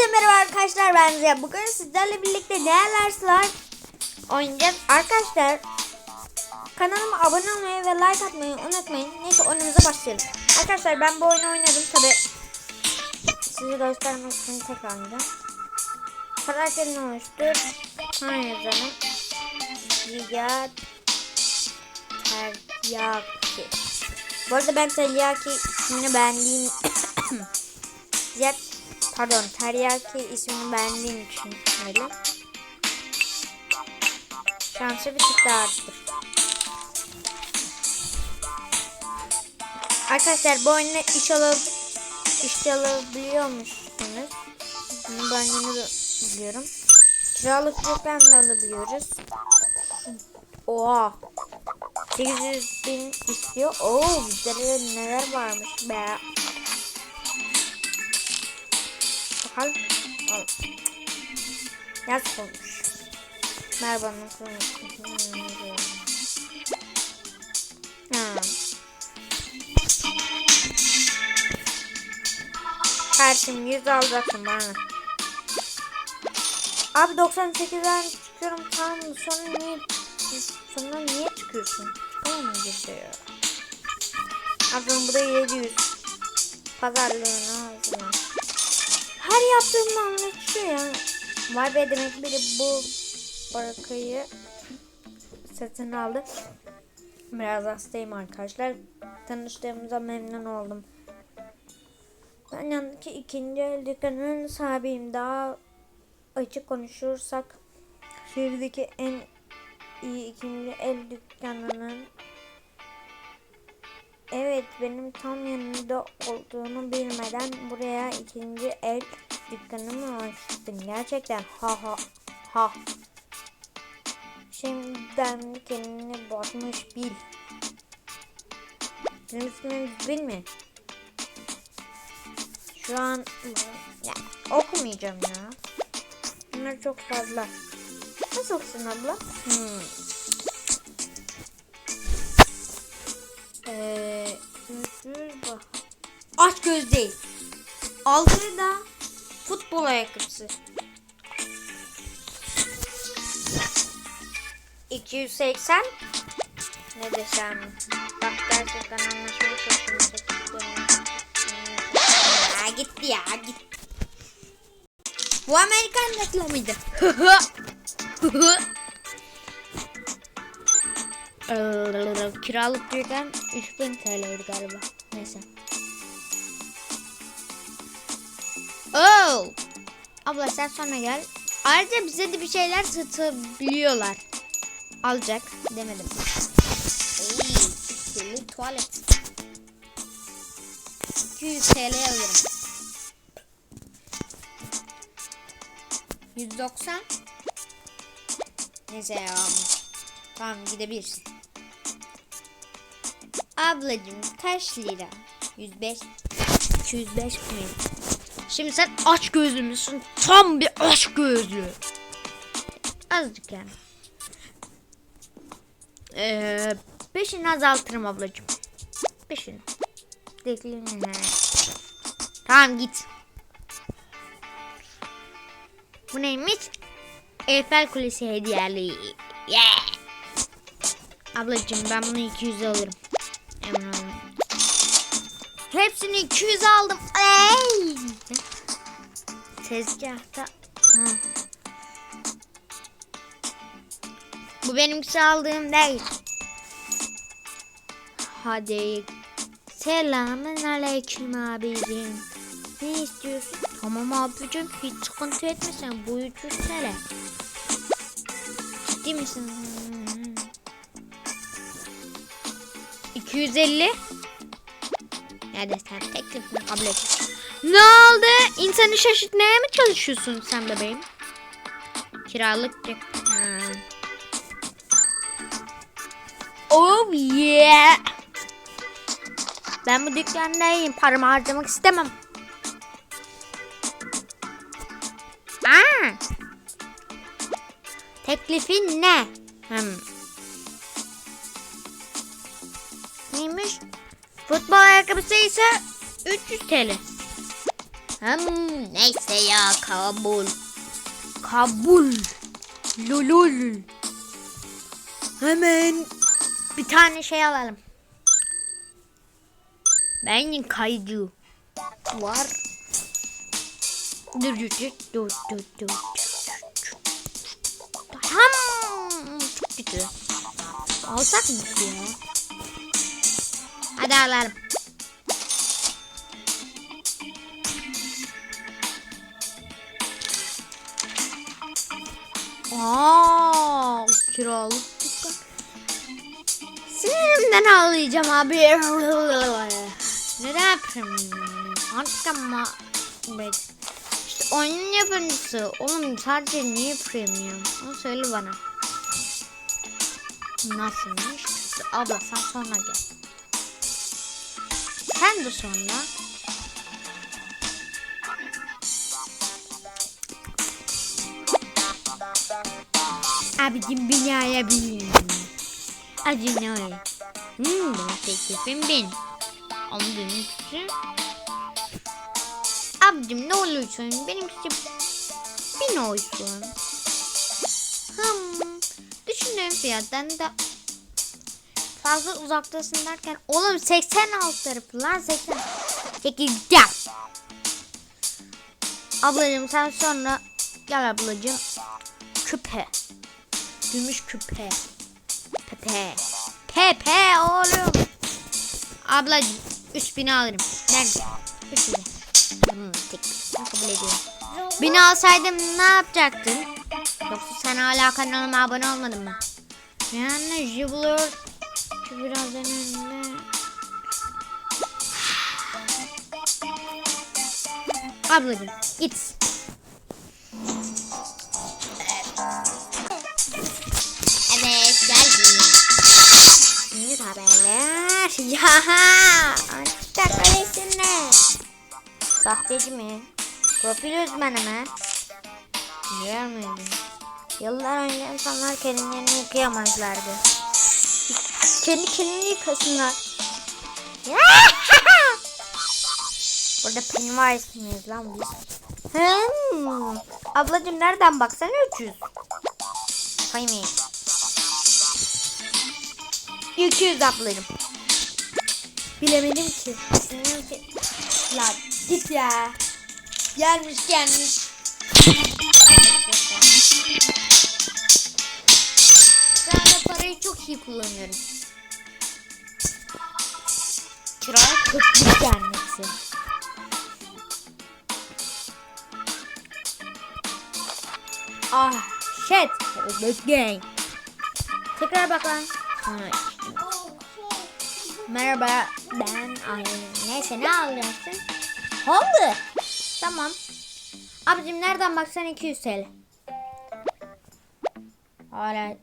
Herkese merhaba arkadaşlar ben Ziya. Bugün sizlerle birlikte neler slime oynayacağız. Arkadaşlar kanalıma abone olmayı ve like atmayı unutmayın. Neyse oyunumuza başlayalım. Arkadaşlar ben bu oyunu oynadım tabi. Size göstermek için tekrar oynayacağım. Karakterini oluştur. Hayır yazalım. Ziya Teryaki. Bu arada ben Teryaki ismini beğendiğim Ziya pardon Teryaki ismini beğendiğim için öyle. Şansı bir tık daha arttır. Arkadaşlar bu oyunda iş alıp iş alabiliyormuşsunuz. Bunu ben yeni biliyorum. Kiralık reklam da alabiliyoruz. Oha. 800 bin istiyor. Oo bizde neler varmış be. Bakalım. Al. Yazık olmuş. Merhaba? Ha. Karşım 100 alacaksın bana. Abi 98'den çıkıyorum tamam mı? Sonra niye sonra niye çıkıyorsun? Çıkamam mı işte ya? Abi bu da 700. Pazarlığına hazırlan. Her yaptığımda anlaşıyor ya. Vay be demek biri bu barakayı satın aldı. Biraz hastayım arkadaşlar. Tanıştığımıza memnun oldum. Ben yanındaki ikinci el dükkanının sahibiyim. Daha açık konuşursak şehirdeki en iyi ikinci el dükkanının Evet benim tam yanında olduğunu bilmeden buraya ikinci el dükkanımı açtın. Gerçekten ha ha ha. Şimdiden kendini batmış bil. Benim ismim bil mi? Şu an ya, okumayacağım ya. Bunlar çok fazla. Nasıl okusun abla? Hmm. Ee, gözlüğü bak. Aç göz değil. Aldığı da futbol ayakkabısı. 280 ne desem bak gerçekten anlaşmaya çalışıyorum ya gitti ya git bu Amerikan reklamıydı kiralık dükkan 3000 TL'ydi galiba neyse Oh! Abla sen sonra gel. Ayrıca bize de bir şeyler satabiliyorlar. Alacak demedim. Ey, kirli tuvalet. 200 TL alırım. 190 Neyse ya. Tamam gidebilirsin. Ablacım kaç lira? 105 205 mi? Şimdi sen aç gözlü müsün? Tam bir aç gözlü. Azıcık yani. Ee, beşini azaltırım ablacığım. Beşini. Dekliğini. Tamam git. Bu neymiş? Eiffel Kulesi hediyeli. Yeah. Ablacığım ben bunu 200 alırım. Hepsini 200 aldım. Ey! Tezgahta. Ha. Bu benimkisi aldığım değil. Hadi. Selamun aleyküm abicim. Ne istiyorsun? Tamam abicim hiç sıkıntı etme sen. Bu 300 TL. Ciddi misin? 250 da sen teklifini kabul et. Ne oldu? İnsanı şaşırtmaya mı çalışıyorsun sen bebeğim? Kiralık. Ha. Oh yeah. Ben bu dükkandayım. Paramı harcamak istemem. Aa. Teklifin ne? Hmm. Neymiş? Futbol ayakkabısı ise 300 TL. Hmm, neyse ya kabul. Kabul. Lulul. Hemen bir tane şey alalım. Benim kaydı var. Dur dur dur dur dur dur. Tamam. Çok. Alsak mı ya? Hadi alalım. Aa, kiralık dükkan. Sinirimden ağlayacağım abi. Neden yani? Artık ama evet. İşte oyunun yapımcısı. Oğlum sadece niye premium? Onu söyle bana. Nasılmış? Abla sen sonra gel. Sen de sonra. Abicim binaya bin. Acı ne? Hmm, teklifim bin. Ama benimkisi... Abicim ne olursun benimkisi bin olsun. Hmm, düşündüğüm fiyattan da fazla uzaktasın derken oğlum 86 tarafı lan 80. Peki gel. Ablacım sen sonra gel ablacım. Küpe. Gümüş küpe. Pepe. Pepe oğlum. Ablacım 3000 alırım. Ben 3000. Hmm, tek. Kabul ediyorum. Beni alsaydım ne yapacaktın? Yoksa sen hala kanalıma abone olmadın mı? Yani Jibler şu biraz önünde. Ablacım git. Evet geldim. Ne haberler? Ya Antika kalesine. Sahteci mi? Profil uzmanı mı? Görmedim. Yıllar önce insanlar kendilerini yıkayamazlardı. Kendi kendini yıkasınlar. Burada Pennywise miyiz lan biz? Hmm. Ablacım nereden baksana 300. Haymi. 200 ablacım. Bilemedim ki. La git ya. Gelmiş gelmiş. Şu anda parayı çok iyi kullanıyorum. Kiraya köklük gelmesi. Ah shit. Let's game. Tekrar bak lan. İşte. Merhaba ben ay neyse ne alacaksın? Halı. Tamam. Abicim nereden baksan 200 TL. Hala.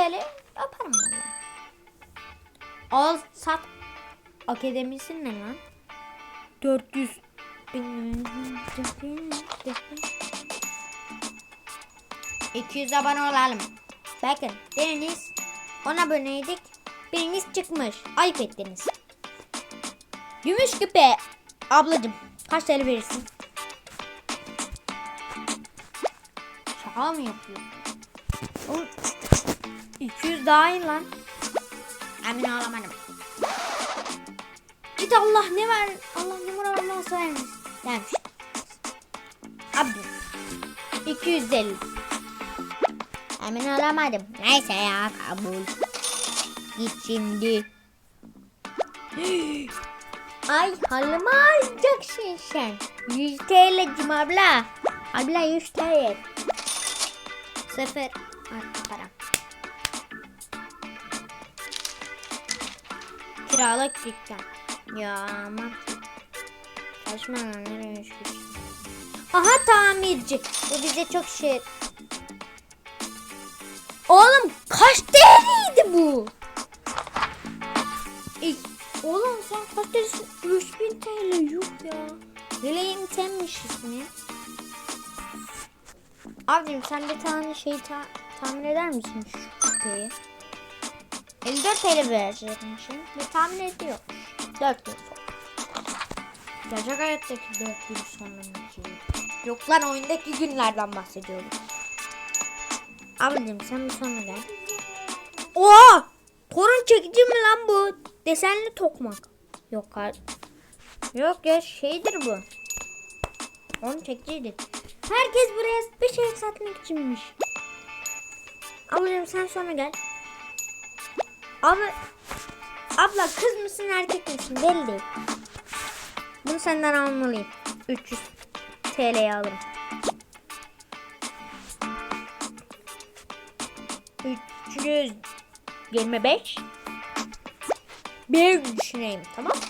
TL yaparım valla. Al sat akademisi ne lan? 400 bin 200 abone olalım. Bakın biriniz 10 aboneydik. Biriniz çıkmış. Ayıp ettiniz. Gümüş küpe. Ablacım kaç TL verirsin? Şaka mı yapıyorsun? Oğlum, 200 daha iyi lan. Emin olamadım. Git Allah ne ver? Allah numara vermezse vermiş. Demiş. Abi. 250. Emin olamadım. Neyse ya kabul. Git şimdi. Ay halımı alacaksın sen. 100 TL'cim abla. Abla 100 TL. Sıfır. Artı Kiralık dükkan. Ya aman. Saçma lan, nereye? Aha tamirci. Bu bize çok şey. Oğlum kaç TL'ydi bu? İlk, oğlum sen kaç TL'sin? 3000 TL yok ya. Dileğin temmiş ismi. Abim sen bir tane şey ta tamir eder misin şu küpeyi? 54 TL verecekmişim. Ve tahmin ediyor. 4 gün sonra. Gerçek hayattaki 4 gün sonraki. Yok lan oyundaki günlerden bahsediyorum. Abicim sen bir sonra gel. Oha! Torun çekici mi lan bu? Desenli tokmak. Yok hayır. Yok ya şeydir bu. Onu çekiciydi. Herkes buraya bir şey satmak içinmiş. Ablacığım sen sonra gel. Abla, abla kız mısın erkek misin belli değil. Bunu senden almalıyım. 300 TL'ye alırım. 325 Bir düşüneyim tamam mı?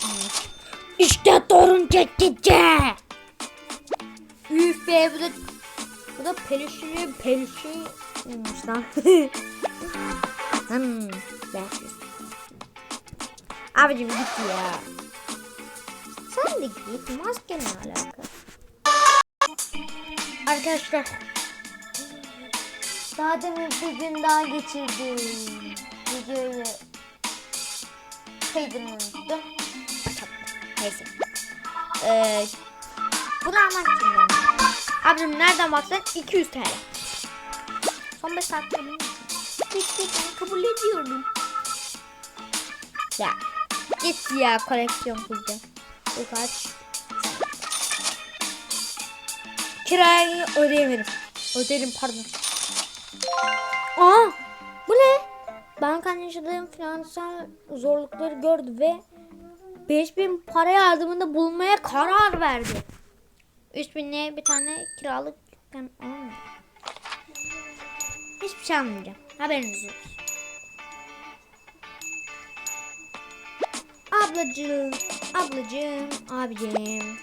İşte torun çekici. Üf be bu da bu da peluşlu peluşuymuş lan. hmm, ben Abicim git ya. Sen de git maske ne alaka? Arkadaşlar. Daha demin bir gün daha geçirdim. Videoyu kaydını unuttum. Neyse. Ee, bunu için geldim. Abicim nereden baksan 200 TL. Son 5 saatte bunu Peki ben kabul ediyorum. Ya git ya koleksiyon kuzda. Bu kaç? Kirayı ödeyemedim. Öderim pardon. Aa bu ne? Bankanın yaşadığım finansal zorlukları gördü ve 5000 para yardımında bulunmaya karar verdi. 3000'liğe bir tane kiralık dükkan almıyor. Hiçbir şey almayacağım. Haberiniz olsun. Ablacığım, ablacığım, abicim.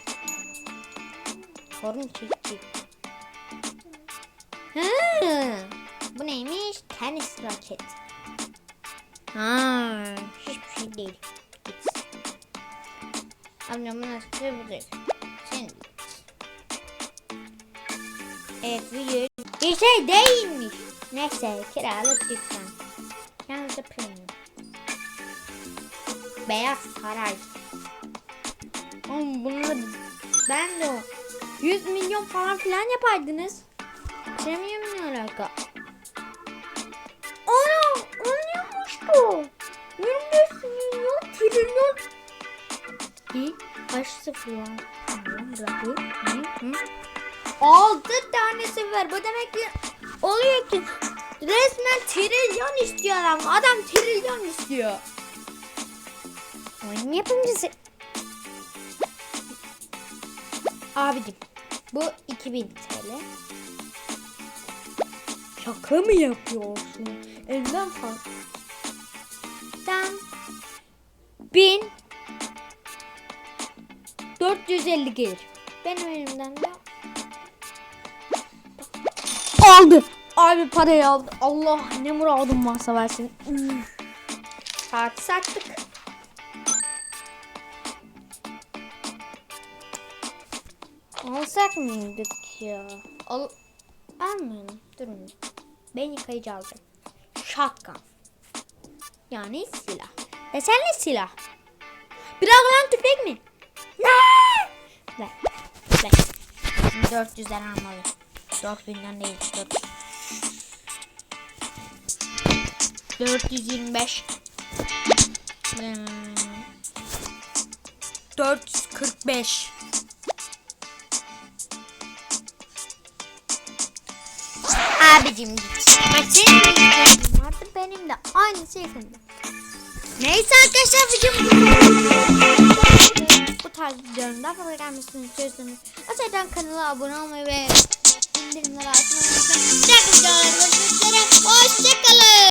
Sorun çekti. Ha, bu neymiş? Tenis raket. Ha, hiçbir şey değil. Git. Amcam bu nasıl bir değil. Sen. Evet video bir şey değilmiş. Neyse kiralık dükkan. Yalnız da premium. Beyaz Saray. Oğlum bunları ben de o 100 milyon falan filan yapaydınız. Premium ne alaka? Ana! Anlıyormuş bu. 25 milyon trilyon. İyi. Kaç sıfır ya? Hı, hı. Tanesi var. Bu demek ki oluyor ki resmen trilyon istiyor adam. Adam trilyon istiyor. Oyun yapımcısı. Abicim bu 2000 TL. Şaka mı yapıyorsun? Elden fazla. Ben 1000 450 gelir. Benim elimden de aldı. Abi parayı aldı. Allah ne muradım varsa versin. Üf. Saati sattık. Alsak mıydık ya? Al almayalım. Durun. Ben yıkayıcı alacağım. Shotgun. Yani silah. Desenli silah. Bir lan tüfek mi? Ne? Ver. Ver. Şimdi 400'den almalıyım. 4000'den değil. 400. 425. Hmm. 445. Abicim git. Bak vardı benim de aynı şekilde. Neyse arkadaşlar videom bu tarz videoların daha fazla gelmesini istiyorsanız aşağıdan kanala abone olmayı ve bildirimleri açmayı unutmayın. Diğer üzere. Hoşçakalın.